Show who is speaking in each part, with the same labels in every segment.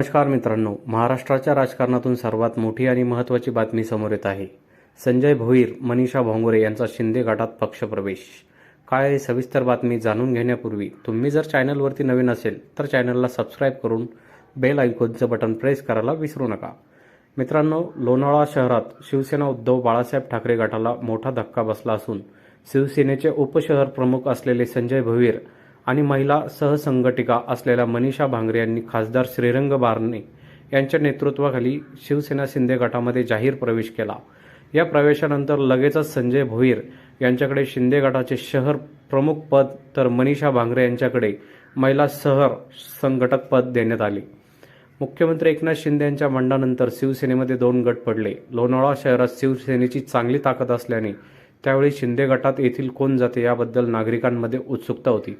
Speaker 1: नमस्कार मित्रांनो महाराष्ट्राच्या राजकारणातून सर्वात मोठी आणि महत्त्वाची बातमी समोर येत आहे. संजय भोईर मनीषा भोंगोरे यांचा शिंदे गटात पक्षप्रवेश. काय आहे सविस्तर बातमी जाणून घेण्यापूर्वी तुम्ही जर चॅनलवरती नवीन असेल तर चॅनलला सबस्क्राईब करून बेल आयकॉनचं बटन प्रेस करायला विसरू नका. मित्रांनो लोणावळा शहरात शिवसेना उद्धव बाळासाहेब ठाकरे गटाला मोठा धक्का बसला असून शिवसेनेचे उपशहर प्रमुख असलेले संजय भोईर आणि महिला सहसंघटिका असलेल्या मनीषा भांगरे यांनी खासदार श्रीरंग बारणे यांच्या नेतृत्वाखाली शिवसेना शिंदे गटामध्ये जाहीर प्रवेश केला. या प्रवेशानंतर लगेचच संजय भोईर यांच्याकडे शिंदे गटाचे शहर प्रमुख पद तर मनीषा भांगरे यांच्याकडे महिला शहर संघटक पद देण्यात आले. मुख्यमंत्री एकनाथ शिंदे यांच्या मंडानंतर शिवसेनेमध्ये दोन गट पडले. लोणावळा शहरात शिवसेनेची चांगली ताकद असल्याने त्यावेळी शिंदे गटात येथील कोण जाते याबद्दल नागरिकांमध्ये उत्सुकता होती.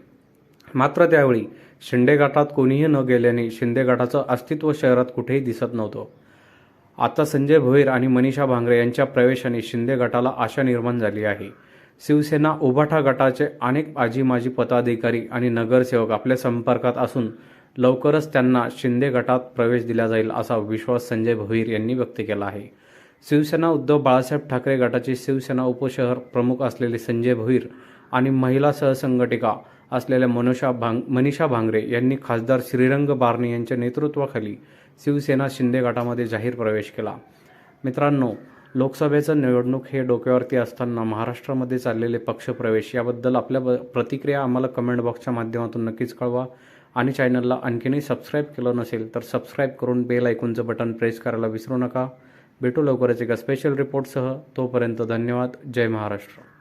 Speaker 1: मात्र त्यावेळी शिंदे गटात कोणीही न गेल्याने शिंदे गटाचं अस्तित्व शहरात कुठेही दिसत नव्हतं. आता संजय भोईर आणि मनीषा भांगरे यांच्या प्रवेशाने शिंदे गटाला आशा निर्माण झाली आहे. शिवसेना उभाठा गटाचे अनेक आजी माजी पदाधिकारी आणि नगरसेवक आपल्या संपर्कात असून लवकरच त्यांना शिंदे गटात प्रवेश दिला जाईल असा विश्वास संजय भोईर यांनी व्यक्त केला आहे. शिवसेना उद्धव बाळासाहेब ठाकरे गटाचे शिवसेना उपशहर प्रमुख असलेले संजय भोईर आणि महिला सहसंघटिका असलेल्या मनोषा भांग मनीषा भांगरे यांनी खासदार श्रीरंग बारणे यांच्या नेतृत्वाखाली शिवसेना शिंदे गटामध्ये जाहीर प्रवेश केला. मित्रांनो लोकसभेचं निवडणूक हे डोक्यावरती असताना महाराष्ट्रामध्ये चाललेले पक्षप्रवेश याबद्दल आपल्या ब- प्रतिक्रिया आम्हाला कमेंट बॉक्सच्या माध्यमातून नक्कीच कळवा. आणि चॅनलला आणखीनही सबस्क्राईब केलं नसेल तर सबस्क्राईब करून बेल ऐकूनचं बटन प्रेस करायला विसरू नका. भेटू लवकरच एका स्पेशल रिपोर्टसह तोपर्यंत धन्यवाद. जय महाराष्ट्र.